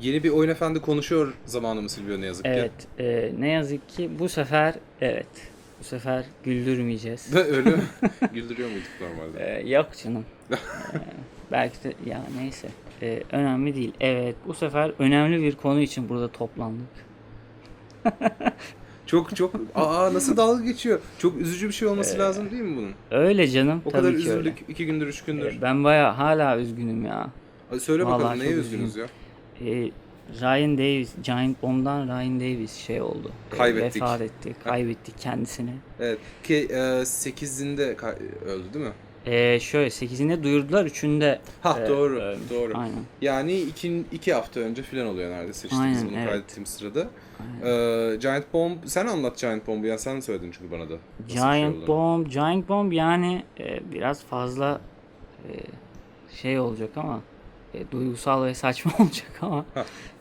Yeni bir oyun efendi konuşuyor zamanımı Silvio ne yazık ki. Evet, e, ne yazık ki bu sefer evet, bu sefer güldürmeyeceğiz. Öyle mi? Güldürüyor muyduk normalde? E, yok canım. E, belki de ya neyse. E, önemli değil. Evet, bu sefer önemli bir konu için burada toplandık. Çok çok aa nasıl dalga geçiyor. Çok üzücü bir şey olması Ee, lazım değil mi bunun? Öyle canım. O tabii kadar üzüldük öyle. iki gündür üç gündür. E, ben baya hala üzgünüm ya. Hadi söyle bakalım vallahi neye çok üzgünüz ya? E, Ryan Davis, Giant Bomb'dan Ryan Davis şey oldu. E, Kaybettik. Vefat etti. Kaybettik kendisini. Evet ki e, 8'inde ka- öldü değil mi? E, şöyle 8'inde duyurdular, 3'ünde Ha e, doğru ölmüş. doğru. Aynen. Yani iki, iki hafta önce falan oluyor neredeyse işte biz Aynen, bunu evet. kaydettiğim sırada. Aynen. Ee, Giant Bomb, sen anlat Giant Bomb'u ya sen söyledin çünkü bana da. Nasıl şey Giant olduğunu. Bomb, Giant Bomb yani e, biraz fazla e, şey olacak ama e, duygusal ve saçma olacak ama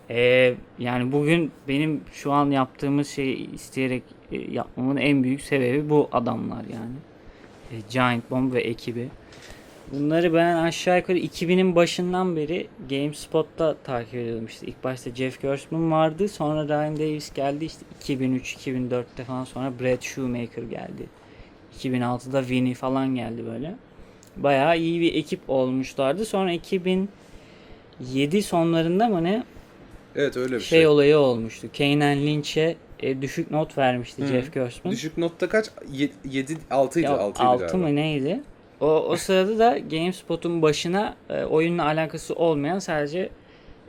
e, yani bugün benim şu an yaptığımız şeyi isteyerek e, yapmamın en büyük sebebi bu adamlar yani. E, Giant Bomb ve ekibi. Bunları ben aşağı yukarı 2000'in başından beri GameSpot'ta takip ediyordum işte. İlk başta Jeff Gerstmann vardı. Sonra Ryan Davis geldi. işte 2003-2004'te falan sonra Brad Shoemaker geldi. 2006'da Vinny falan geldi böyle. Bayağı iyi bir ekip olmuşlardı. Sonra 2007 sonlarında mı ne Evet öyle bir şey, şey. olayı olmuştu. Kanan Lynch'e e, düşük not vermişti Hı. Jeff Gerstmann. Düşük notta kaç? 7 6 idi Ya, 6 idi altı galiba. mı neydi? O, o sırada da GameSpot'un başına e, oyunla alakası olmayan sadece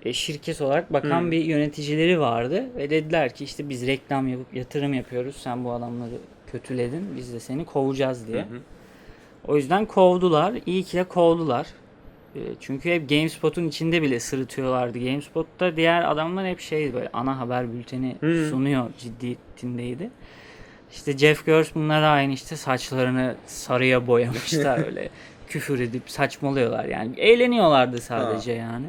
e, şirket olarak bakan Hmm. bir yöneticileri vardı ve dediler ki işte biz reklam yapıp yatırım yapıyoruz. Sen bu adamları kötüledin. Biz de seni kovacağız diye. Hı hı. O yüzden kovdular. İyi ki de kovdular. E, Çünkü hep GameSpot'un içinde bile sırıtıyorlardı. GameSpot'ta diğer adamlar hep şey böyle ana haber bülteni Hmm. sunuyor ciddiyetindeydi. İşte Jeff Gerstmann'la da aynı işte saçlarını sarıya boyamışlar öyle küfür edip saçmalıyorlar yani. Eğleniyorlardı sadece yani.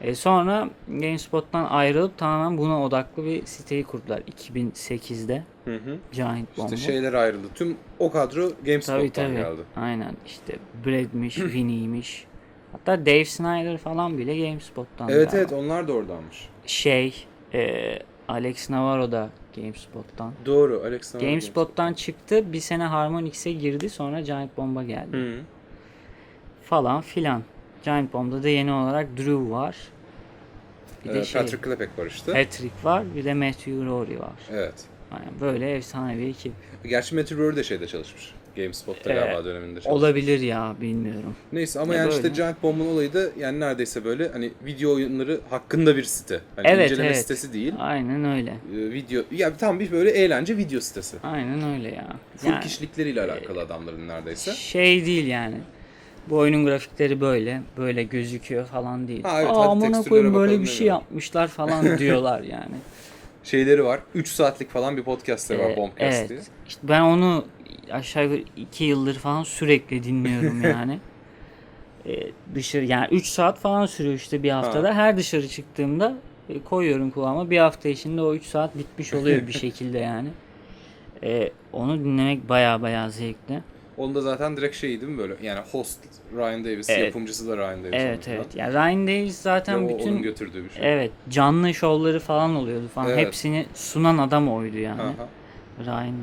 E sonra GameSpot'tan ayrılıp tamamen buna odaklı bir siteyi kurdular 2008'de Hı hı. Giant Bomb'u. İşte şeyler ayrıldı. Tüm o kadro Tabii GameSpot'tan tabii. geldi. Aynen işte Brad'miş, Vinny'miş. Hatta Dave Snyder falan bile GameSpot'tan. Evet galiba. evet onlar da oradanmış. Şey, e, Alex Navarro da GameSpot'tan. Doğru Alex Navarro GameSpot'tan çıktı. Bir sene Harmonix'e girdi. Sonra Giant Bomb'a geldi. Hı. Falan filan. Giant Bomb'da da yeni olarak Drew var. Bir de Ee, şey, Patrick Klepek var işte. Patrick var. Bir de Matthew Rory var. Evet. Aynen böyle efsane bir ekip. Gerçi Matthew Rory de şeyde çalışmış. GameSpot'ta Ee, galiba döneminde çalışmış. Olabilir ya bilmiyorum. Neyse ama Ya yani böyle. işte Giant Bomb'un olayı da yani neredeyse böyle hani video oyunları hakkında bir site. Hani Evet, inceleme evet. sitesi değil. Aynen öyle. Ee, video ya tam bir böyle eğlence video sitesi. Aynen öyle ya. Full Yani kişilikleriyle alakalı adamların neredeyse. şey değil yani. Bu oyunun grafikleri böyle, böyle gözüküyor falan değil. Ha, evet, Aa hadi amına tekstürlere koyayım böyle bir şey demiyorum. yapmışlar falan diyorlar yani. Şeyleri var. 3 saatlik falan bir podcastleri var Ee, Bombcast evet. diye. İşte ben onu aşağı yukarı 2 yıldır falan sürekli dinliyorum yani. Ee, dışarı yani 3 saat falan sürüyor işte bir haftada. Her dışarı çıktığımda e, koyuyorum kulağıma. Bir hafta içinde o 3 saat bitmiş oluyor bir şekilde yani. Ee, onu dinlemek baya baya zevkli. Onda zaten direkt şey değil mi böyle? Yani host Ryan Davis, Evet. yapımcısı da Ryan Davis. Evet evet. Yani Ryan Davis zaten o bütün onun götürdüğü bir şey. Evet, canlı şovları falan oluyordu falan. Evet. Hepsini sunan adam oydu yani. Aha. Ryan.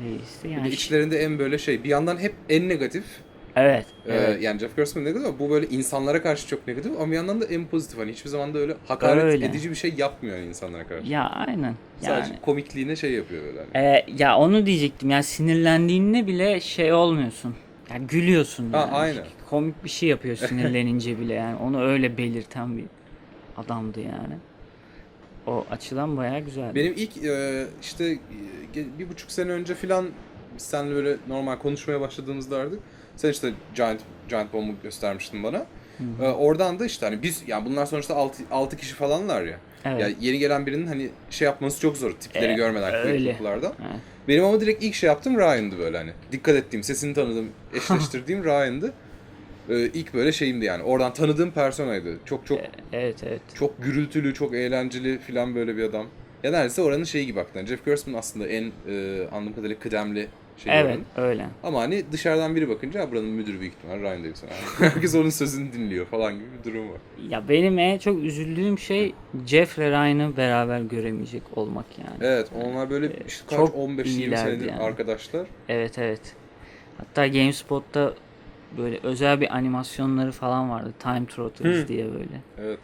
Bir Yani de içlerinde en böyle şey bir yandan hep en negatif. evet, Ee, evet. yani Jeff Gerstmann negatif ama bu böyle insanlara karşı çok negatif ama bir yandan da en pozitif. Hani hiçbir zaman da öyle hakaret Öyle. edici bir şey yapmıyor yani insanlara karşı. Ya aynen. Yani Sadece komikliğine şey yapıyor böyle. Hani. e, ya onu diyecektim. Yani sinirlendiğinde bile şey olmuyorsun. Ya gülüyorsun Ha, yani. aynen. Komik bir şey yapıyor sinirlenince bile yani. Onu öyle belirten bir adamdı yani. O açıdan bayağı güzeldi. Benim ilk e, işte e, bir buçuk sene önce filan biz seninle böyle normal konuşmaya başladığımızda artık sen işte Giant, Giant Bomb'u göstermiştin bana. E, oradan da işte hani biz yani bunlar sonuçta 6, 6 kişi falanlar ya. Evet. Ya yeni gelen birinin hani şey yapması çok zor tipleri E, görmeden öyle. Evet. Benim ama direkt ilk şey yaptım Ryan'dı böyle hani. Dikkat ettiğim, sesini tanıdığım, eşleştirdiğim Ryan'dı. Ee, ilk böyle şeyimdi yani. Oradan tanıdığım personaydı. Çok çok Evet evet. çok gürültülü, çok eğlenceli filan böyle bir adam. Ya neredeyse oranın şeyi gibi aklına. Jeff Gerstmann aslında en e, anladığım kadarıyla kıdemli şeyi Evet oranın. öyle. Ama hani dışarıdan biri bakınca "Ha, buranın müdürü büyük ihtimal Ryan Davidson. Herkes onun sözünü dinliyor falan gibi bir durum var. Ya benim en çok üzüldüğüm şey Jeff ile Ryan'ı beraber göremeyecek olmak yani. Evet onlar böyle işte kaç çok 15-20 iyilerdi senedir yani. arkadaşlar. Evet evet. Hatta GameSpot'ta böyle özel bir animasyonları falan vardı. Time Trotters Hı. diye böyle. Evet.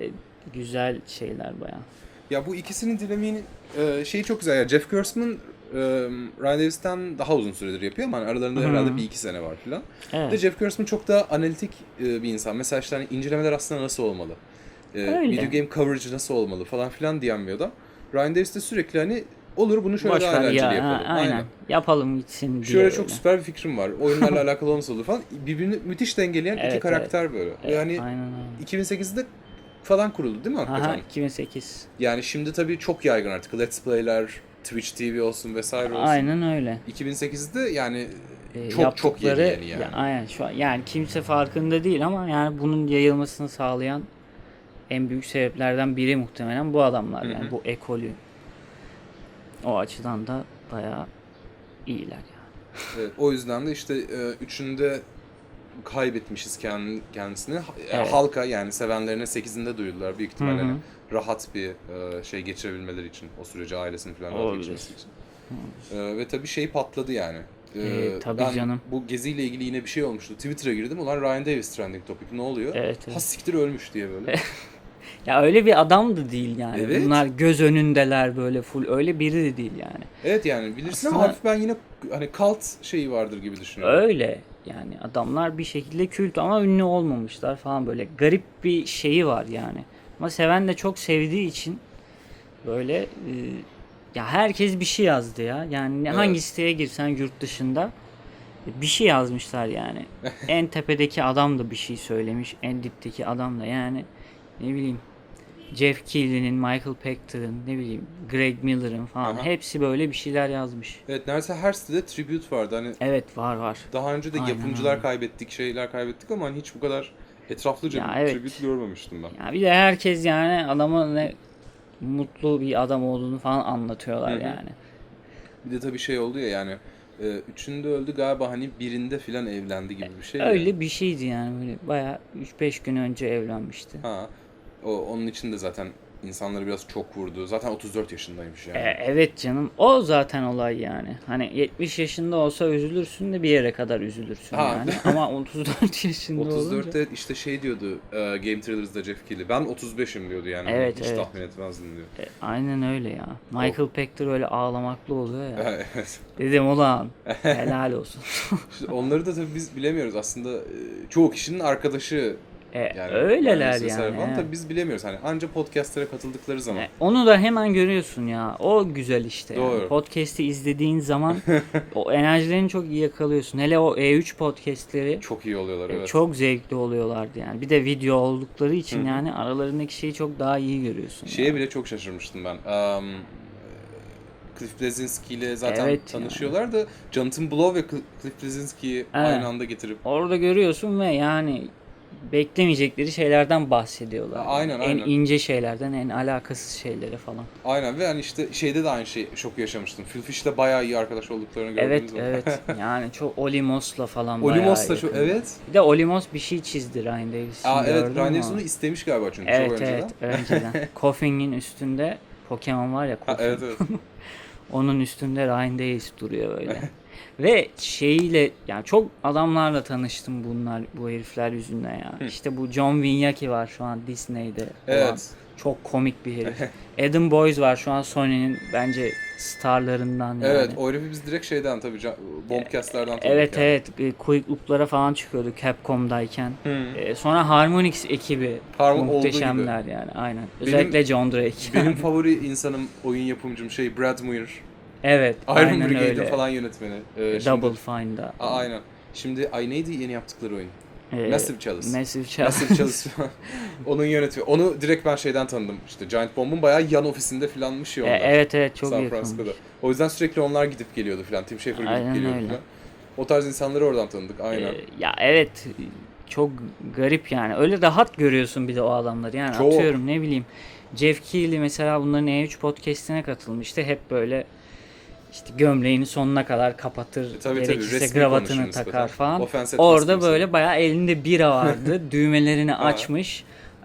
Ee, güzel şeyler baya. Ya bu ikisinin dinamiğinin e, şeyi çok güzel. Ya Jeff Gerstmann e, Ryan Davis'ten daha uzun süredir yapıyor ama hani aralarında Hı. herhalde bir iki sene var filan. Bir de Evet. Jeff Gerstmann çok daha analitik e, bir insan. Mesela işte hani incelemeler aslında nasıl olmalı? E, Öyle. video game coverage nasıl olmalı falan filan diyen bir adam. Ryan Davis de sürekli hani olur bunu şöyle Boş daha eğlenceli ya. yapalım. ha, aynen. Yapalım gitsin diye. Şöyle çok öyle. süper bir fikrim var. Oyunlarla alakalı nasıl olur falan. Birbirini müthiş dengeleyen Evet, iki evet. karakter böyle. Evet, yani aynen öyle. 2008'de falan kuruldu değil mi hakikaten? Aha 2008. Yani şimdi tabii çok yaygın artık. Let's Play'ler, Twitch TV olsun vesaire olsun. Aynen öyle. 2008'de yani Ee, çok çok yeni yaptıkları- yeni yani. Ya, aynen şu an yani kimse farkında değil ama yani bunun yayılmasını sağlayan en büyük sebeplerden biri muhtemelen bu adamlar Hı hı. yani bu ekolü. O açıdan da bayağı iyiler yani. Evet, o yüzden de işte e, üçünde kaybetmişiz kend- kendisini. Ha- Evet. Halka yani sevenlerine 8'inde duyurdular büyük ihtimalle. Hani rahat bir e, şey geçirebilmeleri için. O süreci ailesini falan rahat geçirmesi için. E, ve tabii şey patladı yani. E, Ee, tabii ben canım. Bu geziyle ilgili yine bir şey olmuştu. Twitter'a girdim. Ulan Ryan Davis trending topic ne oluyor? Evet, Ha evet. siktir ölmüş diye böyle. Ya öyle bir adam da değil yani. Evet. Bunlar göz önündeler böyle full. Öyle biri de değil yani. evet yani bilirsin ama Aslında- hafif ben yine hani cult şeyi vardır gibi düşünüyorum. Öyle. Yani adamlar bir şekilde kült ama ünlü olmamışlar falan böyle. Garip bir şeyi var yani. Ama seven de çok sevdiği için böyle e, ya herkes bir şey yazdı ya. Yani Evet. hangi siteye girsen yurt dışında bir şey yazmışlar yani. en tepedeki adam da bir şey söylemiş. En dipteki adam da yani ne bileyim Jeff Keighley'nin, Michael Packter'ın, ne bileyim Greg Miller'ın falan Aha. hepsi böyle bir şeyler yazmış. Evet neredeyse her sitede tribute vardı. Hani Evet var var. Daha önce de Aynen yapımcılar öyle. kaybettik, şeyler kaybettik ama hani hiç bu kadar etraflıca Ya bir evet. tribute görmemiştim ben. Ya bir de herkes yani adamın ne mutlu bir adam olduğunu falan anlatıyorlar Hı hı. yani. Bir de tabii şey oldu ya yani e, üçünde öldü galiba hani birinde filan evlendi gibi bir şey. Öyle bir şeydi yani böyle bayağı 3-5 gün önce evlenmişti. Ha. O, onun için de zaten insanları biraz çok vurdu. Zaten 34 yaşındaymış yani. E, evet canım o zaten olay yani. Hani 70 yaşında olsa üzülürsün de bir yere kadar üzülürsün Ha. yani. Ama 34 yaşında olunca 34'te işte şey diyordu e, Game Thrillers'da Jeff Keighley. Ben 35'im diyordu yani. Evet, Hiç evet. tahmin etmezdim diyor. E, aynen öyle ya. Michael Pachter öyle ağlamaklı oluyor ya. evet. Dedim ulan helal olsun. İşte onları da tabii biz bilemiyoruz aslında. e, çoğu kişinin arkadaşı E, Yani öyleler yani. Falan. Tabii biz bilemiyoruz. Hani anca podcastlere katıldıkları zaman. E, Onu da hemen görüyorsun ya. O güzel işte. yani. Doğru. Podcast'i izlediğin zaman o enerjilerini çok iyi yakalıyorsun. Hele o E3 podcast'leri Çok iyi oluyorlar e, evet. çok zevkli oluyorlardı yani. Bir de video oldukları için Hı yani aralarındaki şeyi çok daha iyi görüyorsun. Şeye yani. bile çok şaşırmıştım ben. Um, Cliff Bleszinski ile zaten Evet tanışıyorlar da Jonathan Blow ve Cl- Cliff Bleszinski'yi Evet. aynı anda getirip Orada görüyorsun ve yani beklemeyecekleri şeylerden bahsediyorlar. Ha, aynen, en ince şeylerden, en alakasız şeylere falan. aynen ve hani işte şeyde de aynı şey şoku yaşamıştım. Phil bayağı iyi arkadaş olduklarını gördüğümüz Evet, evet. Yani çok Olimos'la falan Olimos çok yakın. evet. Bir de Olimos bir şey çizdi Ryan Davis. Aa evet Ryan Davis onu? istemiş galiba çünkü Evet çok önceden. evet önceden. Koffing'in üstünde Pokemon var ya Ha, Koffing. evet evet. Onun üstünde Ryan Davis duruyor böyle. Ve şeyiyle yani çok adamlarla tanıştım bunlar bu herifler yüzünden ya. Hı. İşte bu John Vignacchi var şu an Disney'de. olan. Evet. Çok komik bir herif. Adam Boyce var şu an Sony'nin bence starlarından yani. Evet o herifi biz direkt şeyden tabii ca- Bombcast'lerden tanıdık Evet yani. evet Quick Loop'lara falan çıkıyordu Capcom'dayken. E, sonra Harmonix ekibi Harmon muhteşemler yani aynen. Özellikle John Drake. Benim favori insanım, oyun yapımcım şey Brad Muir. Evet Iron aynen Brigade'in öyle. falan yönetmeni. Ee, şimdi- Double Fine'da. Aa, aynen. Şimdi ay neydi yeni yaptıkları oyun? E, Massive Chalice. Massive Chalice. Massive Chalice. Onun yönetmeni. Onu direkt ben şeyden tanıdım. İşte Giant Bomb'un bayağı yan ofisinde filanmış ya E, onlar. evet evet çok San. Francisco'da. O yüzden sürekli onlar gidip geliyordu filan. Tim Schafer gidip Aynen geliyordu öyle. filan. O tarz insanları oradan tanıdık. Aynen. E, ya evet çok garip yani. Öyle rahat görüyorsun bir de o adamları. Yani Çok. atıyorum ne bileyim. Jeff Keighley mesela bunların E3 podcast'ine katılmıştı. Hep böyle işte gömleğini sonuna kadar kapatır. E, tabii, tabii, gerekirse gravatını konuşuyor takar falan. Offense etmez Orada böyle bayağı elinde bira vardı. düğmelerini açmış.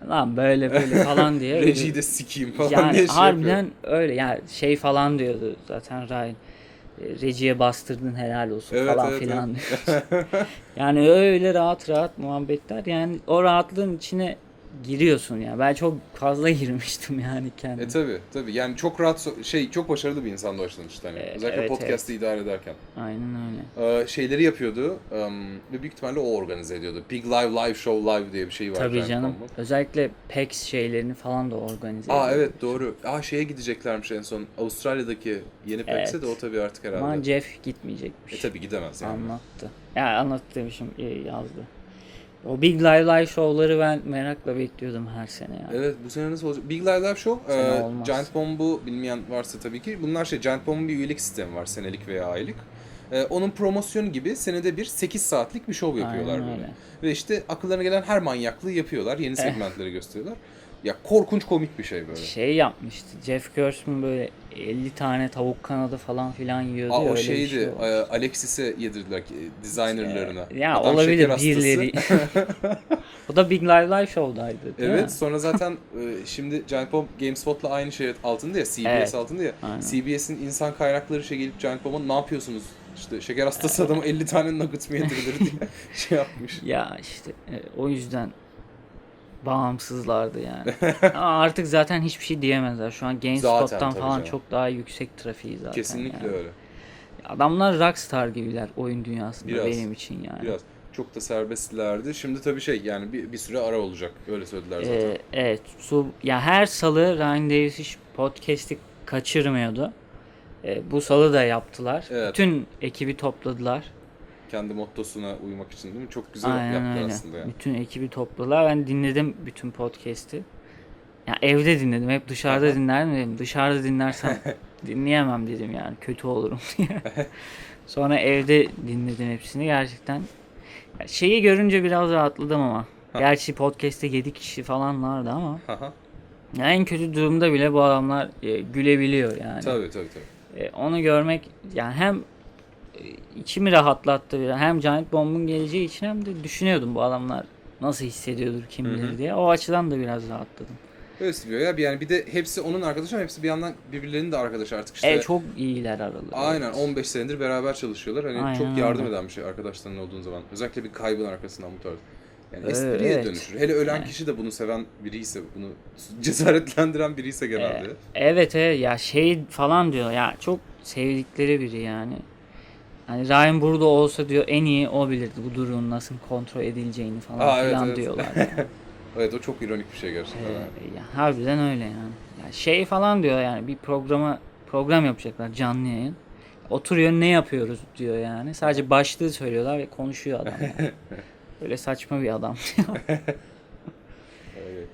Lan böyle böyle falan diye. Rejiyi de sikeyim falan yani diye şey harbiden yapıyor. öyle yani şey falan diyordu zaten Ryan. E, Rejiye bastırdın helal olsun Evet, falan evet, filan diyor. yani öyle rahat rahat muhabbetler yani o rahatlığın içine giriyorsun ya. Ben çok fazla girmiştim yani kendim. E tabi tabi yani çok rahat so- şey çok başarılı bir insandı o açıdan işte hani. E, Özellikle evet, podcast'ı idare ederken. Aynen öyle. Ee, şeyleri yapıyordu um, ve büyük ihtimalle o organize ediyordu. Big Live Live Show Live diye bir şey var. Tabii canım. Bomb'un. Özellikle PAX şeylerini falan da organize Aa ediyor. evet doğru. Aa şeye gideceklermiş en son. Avustralya'daki yeni PAX'e Evet. de o tabii artık herhalde. Ama Jeff gitmeyecekmiş. E tabi gidemez yani. Anlattı. Ya anlattı demişim e, yazdı. O Big Live Live şovları ben merakla bekliyordum her sene ya. Evet bu sene nasıl olacak? Big Live Live Show, Sene e, olmaz. Giant Bomb'u bilmeyen varsa tabii ki. Bunlar şey Giant Bomb'un bir üyelik sistemi var senelik veya aylık. E, onun promosyonu gibi senede bir 8 saatlik bir şov yapıyorlar Aynen böyle. öyle. Ve işte akıllarına gelen her manyaklığı yapıyorlar. Yeni segmentleri gösteriyorlar. Ya korkunç komik bir şey böyle. Şey yapmıştı. Jeff Gerstmann böyle 50 tane tavuk kanadı falan filan yiyordu. Aa, ya, o öyle şeydi. şey e, Alexis'e yedirdiler e, designerlarına. ya Adam olabilir birileri. o da Big Live Live Show'daydı değil mi? Evet sonra zaten e, şimdi Giant Bomb GameSpot'la aynı şey altında ya CBS Evet, altında ya. aynen. CBS'in insan kaynakları şey gelip Giant Bomb'a ne yapıyorsunuz? İşte şeker hastası adama 50 tane nugget mı yedirilir diye şey yapmış. Ya işte o yüzden bağımsızlardı yani. Artık zaten hiçbir şey diyemezler. Şu an tabii falan canım. çok daha yüksek trafiği zaten. Kesinlikle yani. öyle. Adamlar rockstar gibiler oyun dünyasında Biraz, benim için yani. Biraz. Çok da serbestlerdi. Şimdi tabii şey yani bir, bir süre ara olacak. Öyle söylediler zaten. Ee, evet. Su, ya her salı Ryan Davis hiç podcast'i kaçırmıyordu. Ee, bu salı da yaptılar. Evet. Bütün ekibi topladılar. Kendi mottosuna uymak için değil mi? Çok güzel Aynen yaptılar öyle. aslında yani. Bütün ekibi topladılar. Ben dinledim bütün podcast'i. Ya evde dinledim. Hep dışarıda Aha. dinlerdim dedim. Dışarıda dinlersem dinleyemem dedim yani. Kötü olurum diye. Sonra evde dinledim hepsini. Gerçekten ya şeyi görünce biraz rahatladım ama. Ha. Gerçi podcast'te 7 kişi falan vardı ama Haha. ya en kötü durumda bile bu adamlar e, gülebiliyor yani. tabii tabii tabii. E, onu görmek yani hem içimi rahatlattı. Hem Giant Bomb'un geleceği için hem de düşünüyordum bu adamlar nasıl hissediyordur kim Hı hı. bilir diye. O açıdan da biraz rahatladım. Öyle diyor ya. Bir- Yani bir de hepsi onun arkadaşı ama hepsi bir yandan birbirlerinin de arkadaşı artık işte. e çok iyiler araları. Aynen 15 senedir beraber çalışıyorlar. Hani Aynen çok yardım öyle. eden bir şey arkadaşların olduğun zaman. Özellikle bir kaybın arkasından bu tarz. Yani Evet, espriye evet. dönüşür. Hele ölen Yani. kişi de bunu seven biriyse, bunu cesaretlendiren biriyse genelde. Evet evet ya şey falan diyor ya çok sevdikleri biri yani. Hani Ryan burada olsa diyor en iyi o bilirdi bu durumun nasıl kontrol edileceğini falan Aa, filan evet. diyorlar. yani. Evet o çok ironik bir şey gerçekten. Ee, ya harbiden öyle yani. Ya şey falan diyor yani bir programa program yapacaklar canlı yayın. Oturuyor ne yapıyoruz diyor yani. Sadece başlığı söylüyorlar ve konuşuyor adam. Yani. Böyle saçma bir adam. Öyle.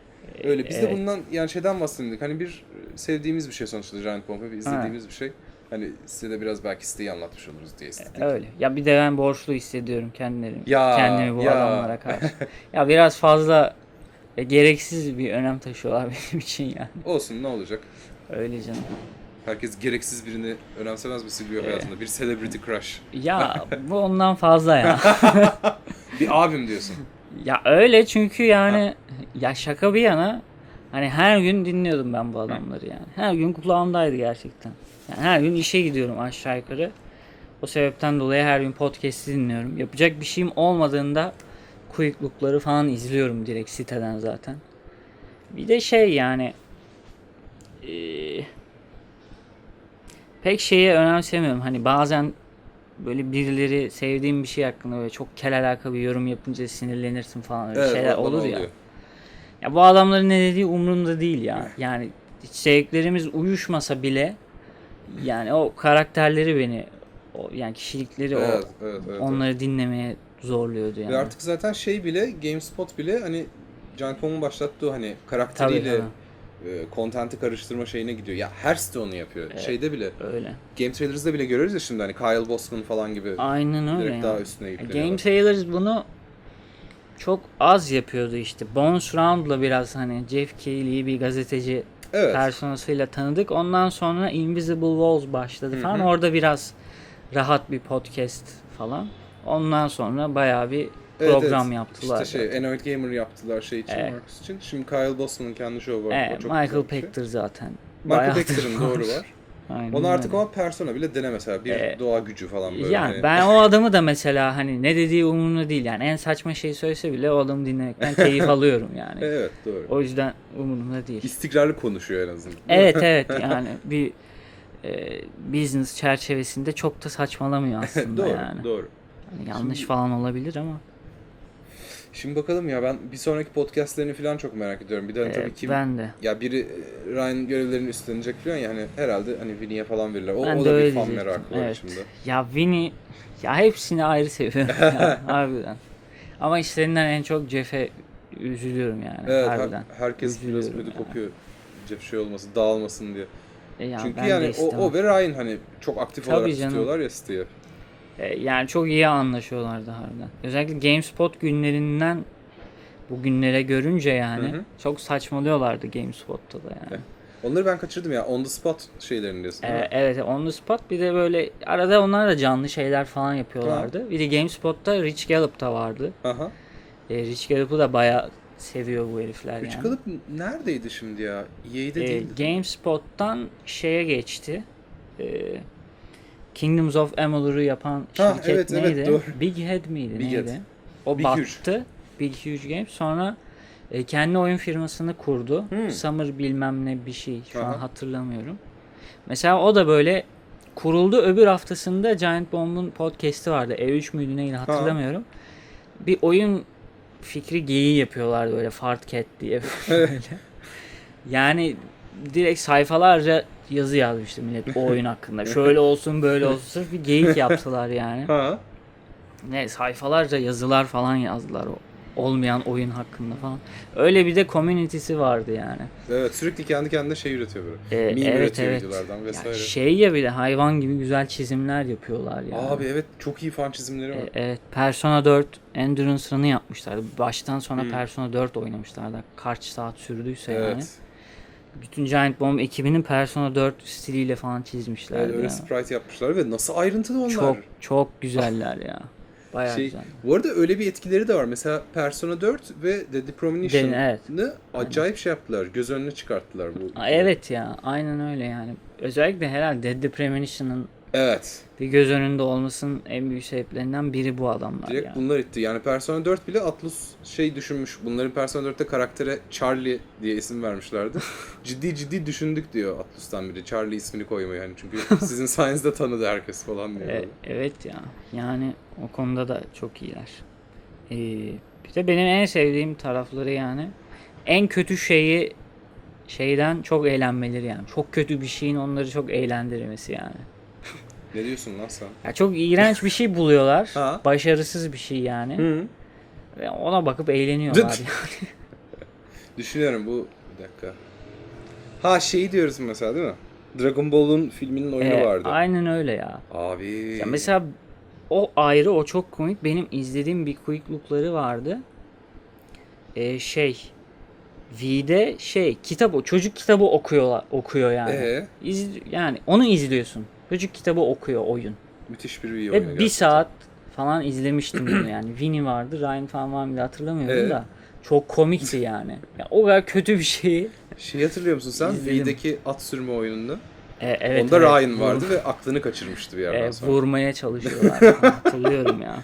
Öyle. Biz de Evet. bundan yani şeyden bahsettik. Hani bir sevdiğimiz bir şey sonuçta Giant Bomb. Bir izlediğimiz bir şey. Hani size de biraz belki siteyi anlatmış oluruz diye istedik. öyle. Ya bir de ben borçlu hissediyorum kendilerim. Ya, kendimi bu ya. adamlara karşı. ya biraz fazla e, gereksiz bir önem taşıyorlar benim için yani. Olsun ne olacak? Öyle canım. Herkes gereksiz birini önemsemez mi Silvio Ee. hayatında? Bir celebrity crush. Ya bu ondan fazla ya. Bir abim diyorsun. Ya öyle çünkü yani ya şaka bir yana hani her gün dinliyordum ben bu adamları yani. Her gün kulağımdaydı gerçekten. Yani her gün işe gidiyorum aşağı yukarı. O sebepten dolayı her gün podcast'i dinliyorum. Yapacak bir şeyim olmadığında quick look'ları falan izliyorum direkt siteden zaten. Bir de şey yani eee, pek şeyi önemsemiyorum. Hani bazen böyle birileri sevdiğim bir şey hakkında böyle çok kel alaka bir yorum yapınca sinirlenirsin falan öyle şeyler bana olur ya. oluyor. Ya bu adamların ne dediği umurumda değil ya. Yani zevklerimiz uyuşmasa bile yani o karakterleri beni o yani kişilikleri Evet, o evet, evet, evet. onları dinlemeye zorluyordu yani. Ve artık zaten şey bile GameSpot bile hani Giant Bomb'un başlattığı hani karakteriyle Tabii, e, content'i karıştırma şeyine gidiyor. Ya her site onu yapıyor. Şeyde bile öyle. Game Trailers'da bile görüyoruz ya şimdi hani Kyle Bosman falan gibi Aynen öyle. direkt yani. daha üstüne Ya yükleniyorlar. Game Trailers bunu çok az yapıyordu işte. Bonus Round'la biraz hani Jeff Keighley'i bir gazeteci Evet. personasıyla tanıdık. Ondan sonra Invisible Walls başladı Hı falan. hı. Orada biraz rahat bir podcast falan. Ondan sonra bayağı bir Evet, program evet. yaptılar. İşte şey Anoid Gamer yaptılar şey için, Evet. Marcus için. Şimdi Kyle Bosman'ın kendi şovu var. Evet, Michael bir şey. Zaten. Michael Pachter'ın doğru var. Aynen Onu artık öyle. ama persona bile dene mesela. Bir Ee, doğa gücü falan böyle. Yani hani. ben o adamı da mesela hani ne dediği umurumda değil yani en saçma şey söylese bile o adamı dinlemekten keyif alıyorum yani. Evet doğru. O yüzden umurumda değil. İstikrarlı konuşuyor en azından. Evet evet yani bir e, business çerçevesinde çok da saçmalamıyor aslında doğru, yani. doğru. Hani yanlış Şimdi- falan olabilir ama Şimdi bakalım ya ben bir sonraki podcastlerini falan çok merak ediyorum. Bir de e, tabii ki ben de. ya biri e, Ryan görevlerini üstlenecek falan yani herhalde hani Vinny'e falan verirler. O, Ben o da bir fan diyecektim, merakı var evet. içimde. Ya Winnie ya hepsini ayrı seviyorum ya, harbiden. Ama işlerinden en çok Jeff'e üzülüyorum yani Evet her- harbiden. herkes biraz Üzülüyorum böyle ya. kopuyor. Jeff şey olmasın, dağılmasın diye. E, ya Çünkü yani o, o ve Ryan hani çok aktif Tabii olarak canım. tutuyorlar ya siteyi. E, yani çok iyi anlaşıyorlardı harbiden. Özellikle GameSpot günlerinden bu günlere görünce yani Hı hı. çok saçmalıyorlardı GameSpot'ta da yani. Onları ben kaçırdım ya. On the spot şeylerini diyorsun? Ee, evet on the spot bir de böyle arada onlar da canlı şeyler falan yapıyorlardı. Bir de GameSpot'ta Rich Gallup da vardı. Aha. Ee, Rich Gallup'u da bayağı seviyor bu herifler Rich yani. Gallup neredeydi şimdi ya? EA'de Ee, değildi. GameSpot'tan şeye geçti. Ee, Kingdoms of Amalur'u yapan Ha, şirket evet, evet, neydi? doğru. Big Head miydi? Big neydi? Head. O Big battı. Big Huge Games. Sonra e, kendi oyun firmasını kurdu. Hmm. Summer bilmem ne bir şey. Şu an Aha. hatırlamıyorum. Mesela o da böyle kuruldu. Öbür haftasında Giant Bomb'un podcast'i vardı. E3 müydü neydi hatırlamıyorum. Bir oyun fikri geyiği yapıyorlardı böyle Fart Cat diye böyle. yani direkt sayfalarca yazı yazmıştı millet o oyun hakkında. Şöyle olsun böyle olsun sırf bir geyik yaptılar yani. Ha. Ne sayfalarca yazılar falan yazdılar o olmayan oyun hakkında falan. Öyle bir de community'si vardı yani. Evet sürekli kendi kendine şey üretiyor böyle. Ee, Meme evet üretiyor evet. videolardan Ya vesaire. şey ya bir de hayvan gibi güzel çizimler yapıyorlar yani. Abi evet çok iyi fan çizimleri var. E, evet Persona 4 Endurance Run'ı yapmışlardı. Baştan sona Hmm. Persona 4 oynamışlardı. Kaç saat sürdüyse yani. Bütün Giant Bomb ekibinin Persona 4 stiliyle falan çizmişlerdi. Evet, öyle ya. sprite yapmışlar ve nasıl ayrıntılı onlar. Çok çok güzeller ya. Bayağı şey, güzel. bu arada öyle bir etkileri de var. Mesela Persona 4 ve Deadly Premonition'ı evet. acayip şey yaptılar. Göz önüne çıkarttılar bu. Evet ya aynen öyle yani. Özellikle herhalde Dead Premonition'ın Evet. bir göz önünde olmasının en büyük sebeplerinden biri bu adamlar Direkt yani. bunlar itti. Yani Persona 4 bile Atlus şey düşünmüş. Bunların Persona 4'te karaktere Charlie diye isim vermişlerdi. ciddi ciddi düşündük diyor Atlus'tan biri. Charlie ismini koymayı hani çünkü sizin sayenizde tanıdı herkes falan diyor. E, evet ya. Yani o konuda da çok iyiler. Ee, bir de benim en sevdiğim tarafları yani en kötü şeyi şeyden çok eğlenmeleri yani. Çok kötü bir şeyin onları çok eğlendirmesi yani. Ne diyorsun lan sen? Ya çok iğrenç bir şey buluyorlar. Ha. Başarısız bir şey yani. Hı. Ve ona bakıp eğleniyorlar. Dıt. yani. Düşünüyorum bu bir dakika. Ha şey diyoruz mesela değil mi? Dragon Ball'un filminin oyunu Ee, vardı. Aynen öyle ya. Abi. Ya mesela o ayrı o çok komik. Benim izlediğim bir quick look'ları vardı. Ee, şey V'de şey kitap o çocuk kitabı okuyorlar okuyor yani. Ee, İz, yani onu izliyorsun. Çocuk kitabı okuyor oyun. müthiş bir video Ve oyunu bir gerçekten. saat falan izlemiştim bunu yani. Winnie vardı, Ryan falan var mıydı hatırlamıyorum Ee? da. Çok komikti yani. Ya, o kadar kötü bir şeyi. Şey hatırlıyor musun sen? İzledim. V'deki at sürme oyununu. E, evet, Onda evet. Ryan vardı ve aklını kaçırmıştı bir yerden e, sonra. vurmaya çalışıyorlar. Hatırlıyorum ya.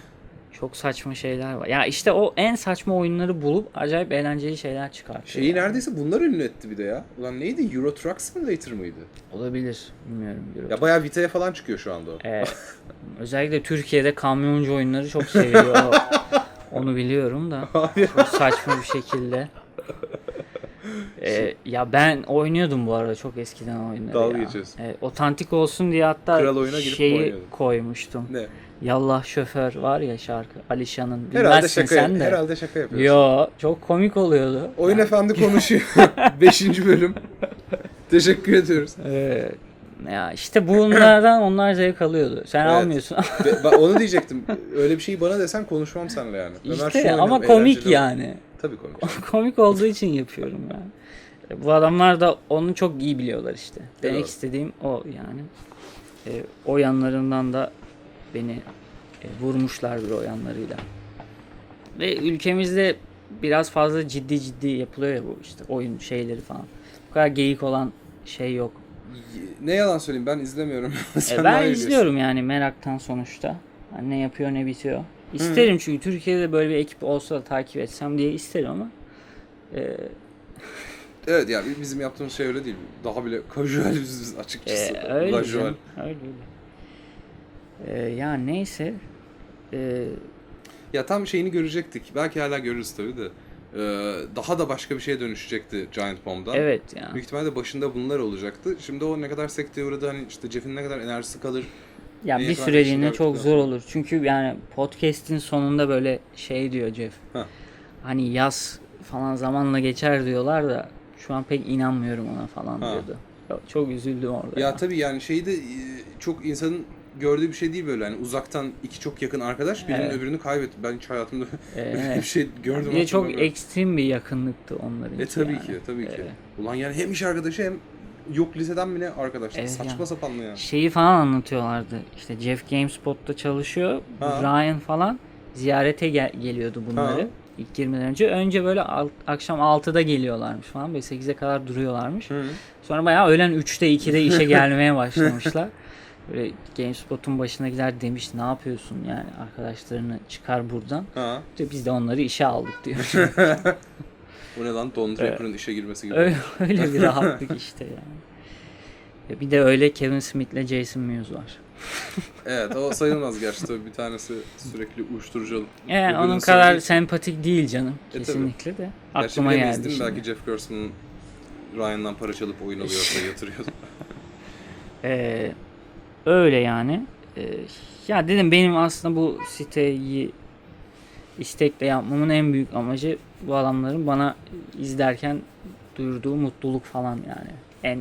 Çok saçma şeyler var. Ya işte o en saçma oyunları bulup acayip eğlenceli şeyler çıkartıyor. Şeyi yani. neredeyse bunlar ünlü etti bir de ya. Ulan neydi? Euro Truck Simulator mıydı? Olabilir. Bilmiyorum. Euro Ya bayağı Vita'ya falan çıkıyor şu anda o. E, özellikle Türkiye'de kamyoncu oyunları çok seviliyor. Onu biliyorum da. Çok saçma bir şekilde. Ee, ya ben oynuyordum bu arada çok eskiden oyunları Dalga geçiyorsun. Evet, otantik olsun diye hatta Kral oyuna girip şeyi koymuştum. Ne? Yallah şoför var ya şarkı Alişan'ın. Herhalde Bilmezsin şaka, sen de. herhalde şaka yapıyorsun. Yo çok komik oluyordu. Oyun Efendi konuşuyor. Beşinci bölüm. Teşekkür ediyoruz. Ee, ya işte bunlardan onlar zevk alıyordu. Sen Evet. almıyorsun. Ben onu diyecektim. Öyle bir şeyi bana desen konuşmam seninle yani. Ömer işte oynayalım, ama komik yani. Tabii komik. komik olduğu için yapıyorum yani. E, Bu adamlar da onu çok iyi biliyorlar işte. Demek Evet. istediğim o yani. E, o yanlarından da beni e, vurmuşlardır o yanlarıyla. Ve ülkemizde biraz fazla ciddi ciddi yapılıyor ya bu işte oyun şeyleri falan. Bu kadar geyik olan şey yok. Ne yalan söyleyeyim ben izlemiyorum. E, ben izliyorum yani meraktan sonuçta. Hani ne yapıyor ne bitiyor. İsterim çünkü Türkiye'de böyle bir ekip olsa da takip etsem diye isterim ama e, Evet yani bizim yaptığımız şey öyle değil. Daha bile casual biz açıkçası. e, öyle Casual. canım, öyle öyle. E, ya neyse e, Ya tam şeyini görecektik. Belki hala görürüz tabii de. Ee, daha da başka bir şeye dönüşecekti Giant Bomb'dan. evet yani. Büyük ihtimalle başında bunlar olacaktı. Şimdi o ne kadar sekteye uğradı hani işte Jeff'in ne kadar enerjisi kalır. Ya bir süreliğine çok zor olur. Çünkü yani podcast'in sonunda böyle şey diyor Jeff. Heh. Hani yaz falan zamanla geçer diyorlar da şu an pek inanmıyorum ona falan Ha. diyordu. Çok üzüldüm orada. Ya ya. tabii yani şeyi de e, çok insanın gördüğü bir şey değil böyle hani uzaktan iki çok yakın arkadaş birinin Evet. öbürünü kaybetti. Ben hiç hayatımda Ee, öyle bir evet. şey gördüm. Bir çok hatırlamıyorum. ekstrem bir yakınlıktı onların. E tabii ki tabii ki. Evet. Ulan yani hem iş arkadaşı hem yok liseden mi ne arkadaşlar. Evet Saçma ya. sapan ya. Şeyi falan anlatıyorlardı. İşte Jeff GameSpot'ta çalışıyor. Ha. Ryan falan ziyarete gel- geliyordu bunları. Ha. İlk girmeden önce. Önce böyle alt- akşam 6'da geliyorlarmış falan. Böyle 8'e kadar duruyorlarmış. Hı. Sonra bayağı öğlen 3'te 2'de işe gelmeye başlamışlar. Böyle GameSpot'un başındakiler demiş ne yapıyorsun yani arkadaşlarını çıkar buradan. Ha. İşte biz de onları işe aldık diyor. Bu ne lan Don Draper'ın işe girmesi gibi. öyle, öyle bir rahatlık işte yani. Ya Bir de öyle Kevin Smith'le Jason Mewes var. Evet o sayılmaz gerçi tabii bir tanesi sürekli uyuşturucu. Yani Öbürünün onun kadar söylediği- sempatik değil canım. E, tabii. Kesinlikle de. Gerçi Aklıma bilemeyiz geldi şimdi. Belki Jeff Gerstmann'ın Ryan'dan para çalıp oyun alıyorsa yatırıyordu. Ee, öyle yani. Ee, ya dedim benim aslında bu siteyi istekle yapmamın en büyük amacı bu adamların bana izlerken duyurduğu mutluluk falan yani. En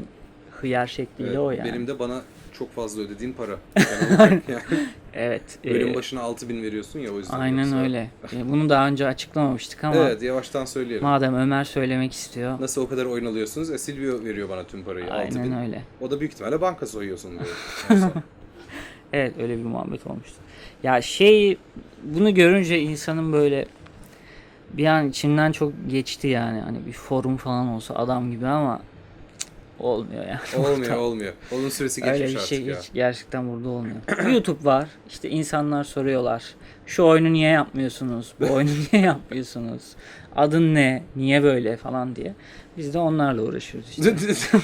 hıyar şekliyle Evet, o yani. Benim de bana çok fazla ödediğin para. Yani. Evet. Bölüm e, başına 6000 veriyorsun ya o yüzden. aynen yoksa- öyle. E, bunu daha önce açıklamamıştık ama Evet yavaştan söyleyelim. madem Ömer söylemek istiyor. Nasıl o kadar oyun alıyorsunuz? E Silvio veriyor bana tüm parayı. 6000. Aynen öyle. O da büyük ihtimalle banka soyuyorsun diyor. Evet öyle bir muhabbet olmuştu. Ya şey bunu görünce insanın böyle bir an içinden çok geçti yani. Hani bir forum falan olsa adam gibi ama olmuyor yani. olmuyor olmuyor. Onun süresi geçmiş Öyle bir artık şey ya. hiç gerçekten burada olmuyor. YouTube var. İşte insanlar soruyorlar. Şu oyunu niye yapmıyorsunuz? Bu oyunu niye yapmıyorsunuz? Adın ne? Niye böyle falan diye. Biz de onlarla uğraşıyoruz işte.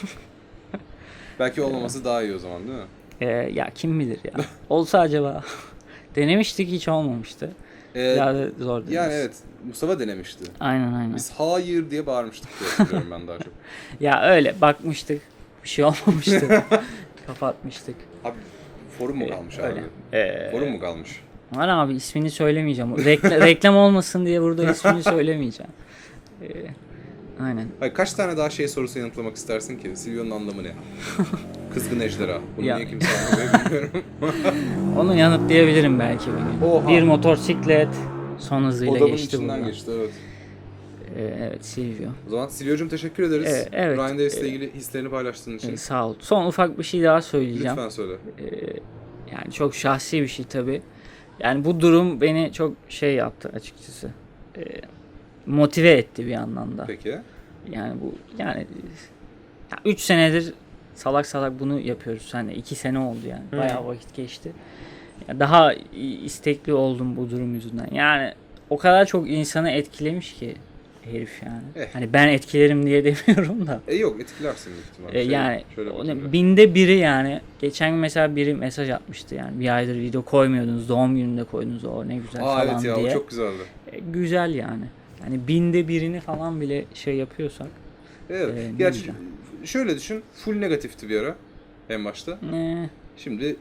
Belki olmaması daha iyi o zaman değil mi? Ee, ya kim bilir ya. Olsa acaba. Denemiştik hiç olmamıştı. Ee, da zor yani deriz. evet Mustafa denemişti. Aynen aynen. Biz hayır diye bağırmıştık diye hatırlıyorum ben daha çok. Ya öyle bakmıştık. Bir şey olmamıştı. Kapatmıştık. Abi forum mu Ee, kalmış öyle. abi? Ee, Forum mu kalmış? Var abi ismini söylemeyeceğim. Rekla- reklam olmasın diye burada ismini söylemeyeceğim. Ee, aynen. Hayır, kaç tane daha şey sorusu yanıtlamak istersin ki? Silvio'nun anlamı ne? Kızgın ejderha. Bunu Ya. niye kimse anlamıyor bilmiyorum. Onu yanıtlayabilirim belki bugün. Oha. Bir motosiklet son hızıyla Odamın geçti içinden geçti evet. Ee, evet Silvio. O zaman Silvio'cum teşekkür ederiz. Evet, evet. Ryan Davis'le ilgili hislerini paylaştığın için. Ee, sağ ol. Son ufak bir şey daha söyleyeceğim. Lütfen söyle. Ee, yani çok şahsi bir şey tabi. Yani bu durum beni çok şey yaptı açıkçası. Ee, motive etti bir yandan da. Peki. Yani bu yani 3 senedir salak salak bunu yapıyoruz. Hani 2 sene oldu yani. Hı. Bayağı vakit geçti. Daha istekli oldum bu durum yüzünden. Yani o kadar çok insanı etkilemiş ki herif yani. Eh. Hani ben etkilerim diye demiyorum da. E yok etkilersin ihtimalle. E, Şey, yani şöyle binde biri yani. Geçen mesela biri mesaj atmıştı yani. Bir aydır video koymuyordunuz. Doğum gününde koydunuz o ne güzel Aa falan evet ya diye. o çok güzeldi. E, güzel yani. Yani binde birini falan bile şey yapıyorsak. Evet. Ne Gerçi güzel. Şöyle düşün. Full negatifti bir ara. En başta. Ne? Şimdi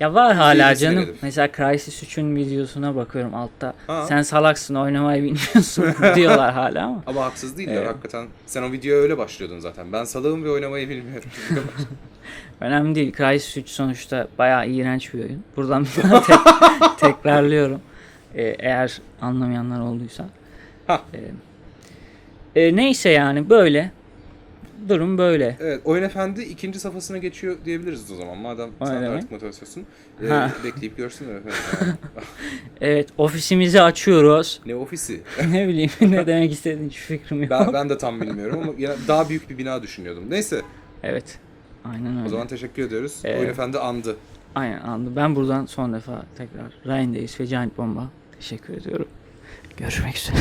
Ya var hala canım. negatif. Mesela Crysis 3'ün videosuna bakıyorum altta. Ha. Sen salaksın oynamayı bilmiyorsun diyorlar hala ama. ama haksız değiller Evet. hakikaten. Sen o videoya öyle başlıyordun zaten. Ben salağım ve oynamayı bilmiyorum. Önemli değil. Crysis 3 sonuçta bayağı iğrenç bir oyun. Buradan bir daha tek- tekrarlıyorum. Ee, eğer anlamayanlar olduysa. Ha. Ee, e, neyse yani böyle. Durum böyle. Evet, Oyun Efendi ikinci safhasına geçiyor diyebiliriz o zaman. Madem O sen de artık motivasyonsun. Ee, Ha. bekleyip görsün efendim. Evet ofisimizi açıyoruz. ne ofisi? ne bileyim ne demek istediğin hiç fikrim yok. Ben, ben de tam bilmiyorum ama daha büyük bir bina düşünüyordum. Neyse, Evet. Aynen öyle. o zaman teşekkür ediyoruz. Evet. Oyun Efendi andı. Aynen anladım. Ben buradan son defa tekrar Ryan Days ve Giant Bomba teşekkür ediyorum. Görüşmek üzere.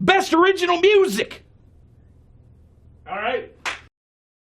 Best original music. All right.